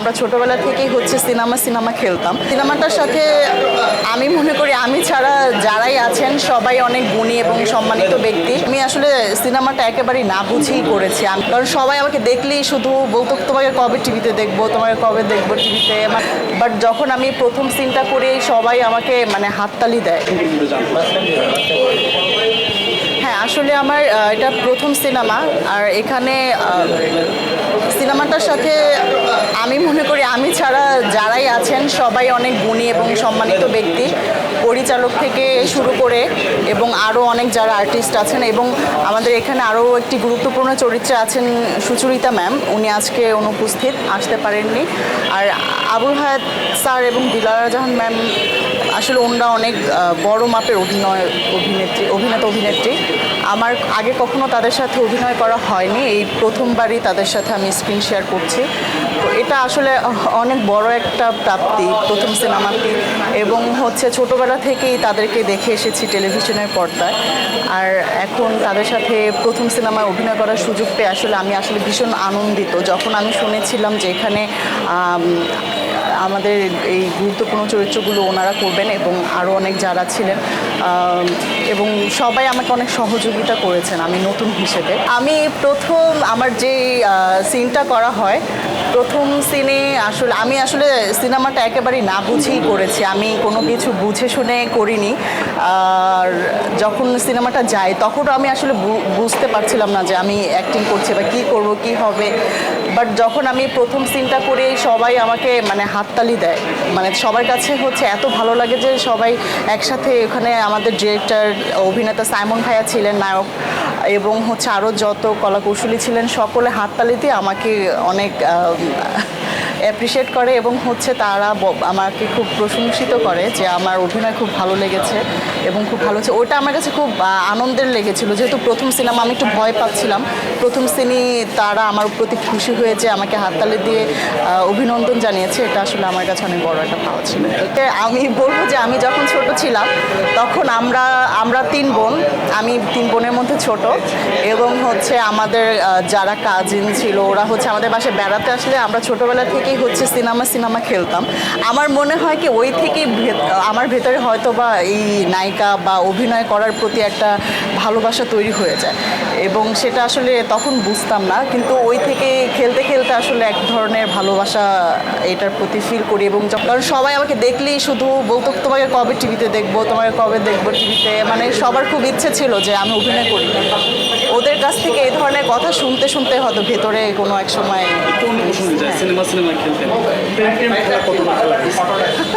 আমরা ছোটবেলা থেকেই হচ্ছে সিনেমা সিনেমা খেলতাম। সিনেমাটার সাথে আমি মনে করি, আমি ছাড়া যারাই আছেন, সবাই অনেক গুণী এবং সম্মানিত ব্যক্তি। আমি আসলে সিনেমাটা একেবারেই না বুঝেই করেছি। আমি কারণ সবাই আমাকে দেখলেই শুধু বলতো, তোমাকে কবে টিভিতে দেখব? তোমাকে কবে দেখব টিভিতে বাট যখন আমি প্রথম সিনটা করি, সবাই আমাকে মানে হাততালি দেয়। হ্যাঁ আসলে আমার এটা প্রথম সিনেমা। আর এখানে সিনেমাটার সাথে আমি মনে করি, আমি ছাড়া যারাই আছেন সবাই অনেক গুণী এবং সম্মানিত ব্যক্তি। পরিচালক থেকে শুরু করে এবং আরও অনেক যারা আর্টিস্ট আছেন এবং আমাদের এখানে আরও একটি গুরুত্বপূর্ণ চরিত্রে আছেন সুচরিতা ম্যাম। উনি আজকে অনুপস্থিত, আসতে পারেননি। আর আবুল হায়াত স্যার এবং দিলারা জাহান ম্যাম আসলে ওনারা অনেক বড় মাপের অভিনয়, অভিনেত্রী, অভিনেতা, অভিনেত্রী। আমার আগে কখনো তাদের সাথে অভিনয় করা হয়নি। এই প্রথমবারই তাদের সাথে আমি স্ক্রিন শেয়ার করছি। এটা আসলে অনেক বড় একটা প্রাপ্তি প্রথম সিনেমাটি এবং হচ্ছে ছোটোবেলা থেকেই তাদেরকে দেখে এসেছি টেলিভিশনের পর্দায়। আর এখন তাদের সাথে প্রথম সিনেমায় অভিনয় করার সুযোগ পেয়ে আসলে আমি আসলে ভীষণ আনন্দিত। যখন আমি শুনেছিলাম যে এখানে আমাদের এই গুরুত্বপূর্ণ চরিত্রগুলো ওনারা করবেন এবং আরও অনেক যারা ছিলেন এবং সবাই আমাকে অনেক সহযোগিতা করেছেন আমি নতুন হিসেবে। আমি প্রথম আমার যে সিনটা করা হয়, প্রথম সিনে আসলে আমি আসলে সিনেমাটা একেবারেই না বুঝেই করেছি। আমি কোনো কিছু বুঝে শুনে করিনি। আর যখন সিনেমাটা যায়, তখনও আমি আসলে বুঝতে পারছিলাম না যে আমি অ্যাক্টিং করছি বা কী করব, কী হবে। বাট যখন আমি প্রথম সিনটা করি সবাই আমাকে মানে হাততালি দেয়। মানে সবার কাছে হচ্ছে এত ভালো লাগে যে সবাই একসাথে ওখানে আমাদের ডিরেক্টর অভিনেতা সাইমন ভাইয়া ছিলেন, নায়ক, এবং হচ্ছে আরও যত কলাকৌশলী ছিলেন, সকলে হাততালিতে আমাকে অনেক অ্যাপ্রিসিয়েট করে এবং হচ্ছে তারা আমাকে খুব প্রশংসিত করে যে আমার অভিনয় খুব ভালো লেগেছে এবং খুব ভালো হচ্ছে। ওটা আমার কাছে খুব আনন্দের লেগেছিল। যেহেতু প্রথম সিনেমা আমি একটু ভয় পাচ্ছিলাম, প্রথম সিনই তারা আমার প্রতি খুশি হয়েছে আমাকে হাততালি দিয়ে অভিনন্দন জানিয়েছে, এটা আসলে আমার কাছে অনেক বড় একটা পাওয়া ছিল। এতে আমি বলব যে আমি যখন ছোট ছিলাম, তখন আমরা আমরা তিন বোন, আমি তিন বোনের মধ্যে ছোট এবং হচ্ছে আমাদের যারা কাজিন ছিল, ওরা হচ্ছে আমাদের বাসায় বেড়াতে আসলে আমরা ছোটবেলা থেকেই হচ্ছে সিনেমা সিনেমা খেলতাম আমার মনে হয় কি ওই থেকেই আমার ভেতরে হয়তো বা এই নায়িকা বা অভিনয় করার প্রতি একটা ভালোবাসা তৈরি হয়ে যায় এবং সেটা আসলে তখন বুঝতাম না কিন্তু ওই থেকে খেলতে খেলতে আসলে এক ধরনের ভালোবাসা এটার প্রতি ফিল করি এবং কারণ সবাই আমাকে দেখলেই শুধু বলতো তোমাকে কবে টিভিতে দেখব তোমাকে কবে দেখব টিভিতে মানে সবার খুব ইচ্ছে ছিল যে আমি অভিনয় করি ওদের কাছ থেকে এই ধরনের কথা শুনতে শুনতে হয়তো ভেতরে কোনো এক সময় 言葉